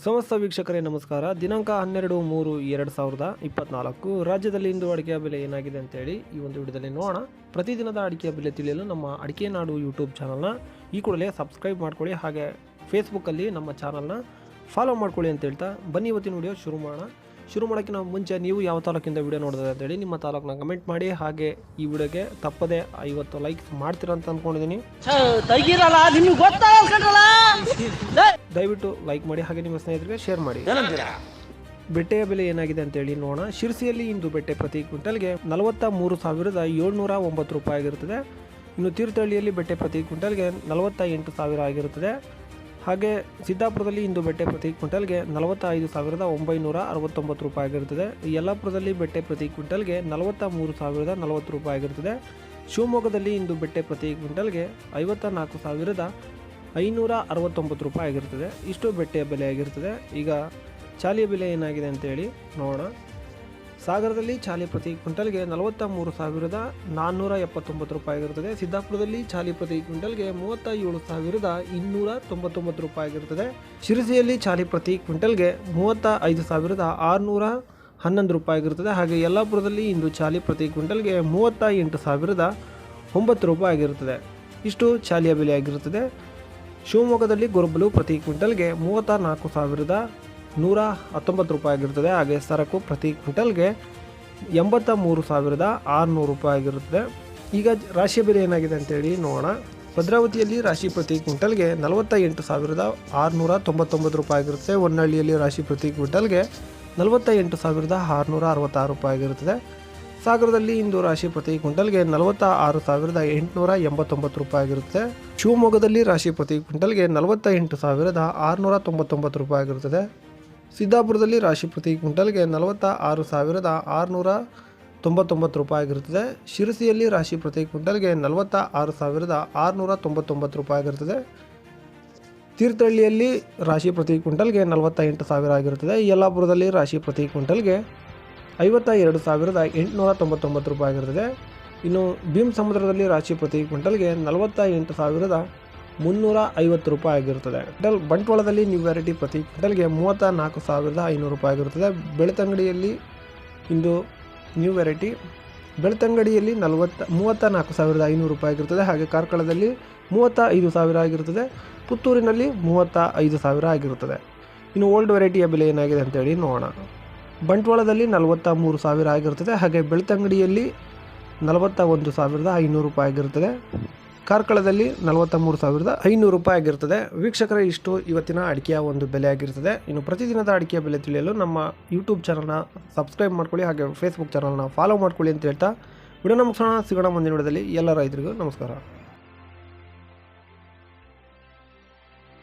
ಸಮಸ್ತ ವೀಕ್ಷಕರೇ, ನಮಸ್ಕಾರ. ದಿನಾಂಕ ಹನ್ನೆರಡು ಮೂರು ಎರಡು ಸಾವಿರದ ಇಪ್ಪತ್ನಾಲ್ಕು. ರಾಜ್ಯದಲ್ಲಿ ಇಂದು ಅಡಿಕೆಯ ಬೆಲೆ ಏನಾಗಿದೆ ಅಂತೇಳಿ ಈ ಒಂದು ವಿಡಿಯೋದಲ್ಲಿ ನೋಡೋಣ. ಪ್ರತಿದಿನದ ಅಡಿಕೆಯ ಬೆಲೆ ತಿಳಿಯಲು ನಮ್ಮ ಅಡಿಕೆ ನಾಡು ಯೂಟ್ಯೂಬ್ ಚಾನಲ್ನ ಈ ಕೂಡಲೇ ಸಬ್ಸ್ಕ್ರೈಬ್ ಮಾಡ್ಕೊಳ್ಳಿ. ಹಾಗೆ ಫೇಸ್ಬುಕ್ಕಲ್ಲಿ ನಮ್ಮ ಚಾನಲ್ನ ಫಾಲೋ ಮಾಡ್ಕೊಳ್ಳಿ ಅಂತ ಹೇಳ್ತಾ ಬನ್ನಿ ಇವತ್ತಿನ ವಿಡಿಯೋ ಶುರು ಮಾಡೋಣ. ಶುರು ಮಾಡೋಕ್ಕಿಂತ ಮುಂಚೆ ನೀವು ಯಾವ ತಾಲೂಕಿಂದ ವಿಡಿಯೋ ನೋಡಿದ್ರೆ ಅಂತೇಳಿ ನಿಮ್ಮ ತಾಲೂಕನ್ನ ಕಮೆಂಟ್ ಮಾಡಿ. ಹಾಗೆ ಈ ವಿಡಿಯೋಗೆ ತಪ್ಪದೆ ಐವತ್ತು ಲೈಕ್ ಮಾಡ್ತೀರಾ ಅಂತ ಅಂದ್ಕೊಂಡಿದ್ದೀನಿ ತೆಗಿರಲ್ಲ ನಿಮ್ಗೆ ಗೊತ್ತಾಗಲ್ಲ ದಯವಿಟ್ಟು ಲೈಕ್ ಮಾಡಿ ಹಾಗೆ ನಿಮ್ಮ ಸ್ನೇಹಿತರಿಗೆ ಶೇರ್ ಮಾಡಿ. ಬೆಟ್ಟೆಯ ಬೆಲೆ ಏನಾಗಿದೆ ಅಂತೇಳಿ ನೋಡೋಣ. ಶಿರ್ಸಿಯಲ್ಲಿ ಇಂದು ಬೆಟ್ಟೆ ಪ್ರತಿ ಕ್ವಿಂಟಲ್ಗೆ ನಲವತ್ತ ಮೂರು ಸಾವಿರದ ಏಳ್ನೂರ ಒಂಬತ್ತು ರೂಪಾಯಿ ಆಗಿರುತ್ತದೆ. ಇನ್ನು ತೀರ್ಥಹಳ್ಳಿಯಲ್ಲಿ ಬೆಟ್ಟೆ ಪ್ರತಿ ಕ್ವಿಂಟಲ್ಗೆ ನಲವತ್ತ ಎಂಟು ಸಾವಿರ ಆಗಿರುತ್ತದೆ. ಹಾಗೆ ಸಿದ್ದಾಪುರದಲ್ಲಿ ಇಂದು ಬೆಟ್ಟೆ ಪ್ರತಿ ಕ್ವಿಂಟಲ್ಗೆ ನಲವತ್ತೈದು ಸಾವಿರದ ಒಂಬೈನೂರ ಅರವತ್ತೊಂಬತ್ತು ರೂಪಾಯಿ ಆಗಿರುತ್ತದೆ. ಯಲ್ಲಾಪುರದಲ್ಲಿ ಬೆಟ್ಟೆ ಪ್ರತಿ ಕ್ವಿಂಟಲ್ಗೆ ನಲವತ್ತ ಮೂರು ಸಾವಿರದ ನಲವತ್ತು ರೂಪಾಯಿ ಆಗಿರುತ್ತದೆ. ಶಿವಮೊಗ್ಗದಲ್ಲಿ ಇಂದು ಬೆಟ್ಟೆ ಪ್ರತಿ ಕ್ವಿಂಟಲ್ಗೆ ಐವತ್ತ ನಾಲ್ಕು ಸಾವಿರದ ಐನೂರ ಅರವತ್ತೊಂಬತ್ತು ರೂಪಾಯಿ ಆಗಿರ್ತದೆ ಇಷ್ಟು ಬೆಟ್ಟೆಯ ಬೆಲೆ ಆಗಿರ್ತದೆ ಈಗ ಚಾಲಿಯ ಬೆಲೆ ಏನಾಗಿದೆ ಅಂತೇಳಿ ನೋಡೋಣ. ಸಾಗರದಲ್ಲಿ ಚಾಲಿ ಪ್ರತಿ ಕ್ವಿಂಟಲ್ಗೆ ನಲವತ್ತ ಮೂರು ಸಾವಿರದ ನಾನ್ನೂರ ಎಪ್ಪತ್ತೊಂಬತ್ತು ರೂಪಾಯಿ ಆಗಿರುತ್ತದೆ. ಸಿದ್ದಾಪುರದಲ್ಲಿ ಚಾಲಿ ಪ್ರತಿ ಕ್ವಿಂಟಲ್ಗೆ ಮೂವತ್ತ ಏಳು ಸಾವಿರದ ಇನ್ನೂರ ತೊಂಬತ್ತೊಂಬತ್ತು ರೂಪಾಯಿ ಆಗಿರುತ್ತದೆ. ಶಿರಸಿಯಲ್ಲಿ ಚಾಲಿ ಪ್ರತಿ ಕ್ವಿಂಟಲ್ಗೆ ಮೂವತ್ತ ಐದು ಸಾವಿರದ ಆರುನೂರ ಹನ್ನೊಂದು ರೂಪಾಯಿ ಆಗಿರುತ್ತದೆ. ಹಾಗೆ ಯಲ್ಲಾಪುರದಲ್ಲಿ ಇಂದು ಚಾಲಿ ಪ್ರತಿ ಕ್ವಿಂಟಲ್ಗೆ ಮೂವತ್ತ ಎಂಟು ಸಾವಿರದ ಒಂಬತ್ತು ರೂಪಾಯಿ ಆಗಿರುತ್ತದೆ. ಇಷ್ಟು ಚಾಲಿಯ ಬೆಲೆ ಆಗಿರುತ್ತದೆ. ಶಿವಮೊಗ್ಗದಲ್ಲಿ ಗೊರಬಲು ಪ್ರತಿ ಕ್ವಿಂಟಲ್ಗೆ ಮೂವತ್ತ ನಾಲ್ಕು ಸಾವಿರದ ನೂರ ಹತ್ತೊಂಬತ್ತು ರೂಪಾಯಿ ಆಗಿರುತ್ತದೆ ಹಾಗೆ ಸರಕು ಪ್ರತಿ ಕ್ವಿಂಟಲ್ಗೆ ಎಂಬತ್ತ ಮೂರು ಸಾವಿರದ ಆರುನೂರು ರೂಪಾಯಿ ಆಗಿರುತ್ತದೆ. ಈಗ ರಾಶಿ ಬೆಲೆ ಏನಾಗಿದೆ ಅಂತೇಳಿ ನೋಡೋಣ. ಭದ್ರಾವತಿಯಲ್ಲಿ ರಾಶಿ ಪ್ರತಿ ಕ್ವಿಂಟಲ್ಗೆ ನಲವತ್ತ ಎಂಟು ಸಾವಿರದ ಆರುನೂರ ತೊಂಬತ್ತೊಂಬತ್ತು ರೂಪಾಯಿ ಆಗಿರುತ್ತೆ. ಹೊನ್ನಳ್ಳಿಯಲ್ಲಿ ರಾಶಿ ಪ್ರತಿ ಕ್ವಿಂಟಲ್ಗೆ ನಲವತ್ತ ಎಂಟು ಸಾವಿರದ ಆರುನೂರ ಅರವತ್ತಾರು ರೂಪಾಯಿ ಆಗಿರುತ್ತದೆ. ಸಾಗರದಲ್ಲಿ ಇಂದು ರಾಶಿ ಪ್ರತಿ ಕ್ವಿಂಟಲ್ಗೆ ನಲವತ್ತ ಆರು ಸಾವಿರದ ಎಂಟುನೂರ ಎಂಬತ್ತೊಂಬತ್ತು ರೂಪಾಯಿ ಆಗಿರುತ್ತೆ. ಶಿವಮೊಗ್ಗದಲ್ಲಿ ರಾಶಿ ಪ್ರತಿ ಕ್ವಿಂಟಲ್ಗೆ ನಲವತ್ತ ಎಂಟು ಸಾವಿರದ ಆರುನೂರ ತೊಂಬತ್ತೊಂಬತ್ತು ರೂಪಾಯಿ ಆಗಿರುತ್ತದೆ. ಸಿದ್ದಾಪುರದಲ್ಲಿ ರಾಶಿ ಪ್ರತಿ ಕ್ವಿಂಟಲ್ಗೆ ನಲವತ್ತ ಆರು ಸಾವಿರದ ಆರುನೂರ ತೊಂಬತ್ತೊಂಬತ್ತು ರೂಪಾಯಿ ಆಗಿರುತ್ತದೆ. ಶಿರಸಿಯಲ್ಲಿ ರಾಶಿ ಪ್ರತಿ ಕ್ವಿಂಟಲ್ಗೆ ನಲವತ್ತ ಆರು ಸಾವಿರದ ಆರುನೂರ ತೊಂಬತ್ತೊಂಬತ್ತು ರೂಪಾಯಿ ಆಗಿರುತ್ತದೆ. ತೀರ್ಥಹಳ್ಳಿಯಲ್ಲಿ ರಾಶಿ ಪ್ರತಿ ಕ್ವಿಂಟಲ್ಗೆ ನಲವತ್ತ ಎಂಟು ಸಾವಿರ ಆಗಿರುತ್ತದೆ. ಯಲ್ಲಾಪುರದಲ್ಲಿ ರಾಶಿ ಪ್ರತಿ ಕ್ವಿಂಟಲ್ಗೆ ಐವತ್ತ ಎರಡು ಸಾವಿರದ ಎಂಟುನೂರ ತೊಂಬತ್ತೊಂಬತ್ತು ರೂಪಾಯಿ ಆಗಿರುತ್ತದೆ. ಇನ್ನು ಭೀಮ್ ಸಮುದ್ರದಲ್ಲಿ ರಾಶಿ ಪ್ರತಿ ಕ್ವಿಂಟಲ್ಗೆ ನಲವತ್ತ ಎಂಟು ಸಾವಿರದ ಮುನ್ನೂರ ಐವತ್ತು ರೂಪಾಯಿ ಆಗಿರುತ್ತದೆ. ಕ್ವಿಂಟಲ್ ಬಂಟ್ವಾಳದಲ್ಲಿ ನ್ಯೂ ವೆರೈಟಿ ಪ್ರತಿ ಕ್ವಿಂಟಲ್ಗೆ ಮೂವತ್ತ ನಾಲ್ಕು ಸಾವಿರದ ಐನೂರು ರೂಪಾಯಿ ಆಗಿರುತ್ತದೆ. ಬೆಳ್ತಂಗಡಿಯಲ್ಲಿ ಇಂದು ನ್ಯೂ ವೆರೈಟಿ ಬೆಳ್ತಂಗಡಿಯಲ್ಲಿ ನಲವತ್ತ ಮೂವತ್ತ ನಾಲ್ಕು ಸಾವಿರದ ಐನೂರು ರೂಪಾಯಿ ಆಗಿರುತ್ತದೆ. ಹಾಗೆ ಕಾರ್ಕಳದಲ್ಲಿ ಮೂವತ್ತ ಐದು ಸಾವಿರ ಆಗಿರುತ್ತದೆ. ಪುತ್ತೂರಿನಲ್ಲಿ ಮೂವತ್ತ ಐದು ಸಾವಿರ ಆಗಿರುತ್ತದೆ. ಇನ್ನು ಓಲ್ಡ್ ವೆರೈಟಿಯ ಬೆಲೆ ಏನಾಗಿದೆ ಅಂತೇಳಿ ನೋಡೋಣ. ಬಂಟ್ವಾಳದಲ್ಲಿ ನಲವತ್ತ ಮೂರು ಸಾವಿರ ಆಗಿರುತ್ತದೆ. ಹಾಗೆ ಬೆಳ್ತಂಗಡಿಯಲ್ಲಿ ನಲವತ್ತ ಒಂದು ಸಾವಿರದ ಐನೂರು ರೂಪಾಯಿ ಆಗಿರುತ್ತದೆ. ಕಾರ್ಕಳದಲ್ಲಿ ನಲವತ್ತ ಮೂರು ಸಾವಿರದ ಐನೂರು ರೂಪಾಯಿ ಆಗಿರ್ತದೆ. ವೀಕ್ಷಕರ, ಇಷ್ಟು ಇವತ್ತಿನ ಅಡಿಕೆಯ ಒಂದು ಬೆಲೆ ಆಗಿರ್ತದೆ. ಇನ್ನು ಪ್ರತಿದಿನದ ಅಡಿಕೆಯ ಬೆಲೆ ತಿಳಿಯಲು ನಮ್ಮ ಯೂಟ್ಯೂಬ್ ಚಾನಲ್ನ ಸಬ್ಸ್ಕ್ರೈಬ್ ಮಾಡ್ಕೊಳ್ಳಿ, ಹಾಗೆ ಫೇಸ್ಬುಕ್ ಚಾನಲ್ನ ಫಾಲೋ ಮಾಡ್ಕೊಳ್ಳಿ ಅಂತ ಹೇಳ್ತಾ ವಿಡಿಯೋ ಮುಗಿಸೋಣ. ಸಿಗೋಣ ಮುಂದಿನ ವಿಡಿಯೋದಲ್ಲಿ. ಎಲ್ಲ ರೈತರಿಗೂ ನಮಸ್ಕಾರ.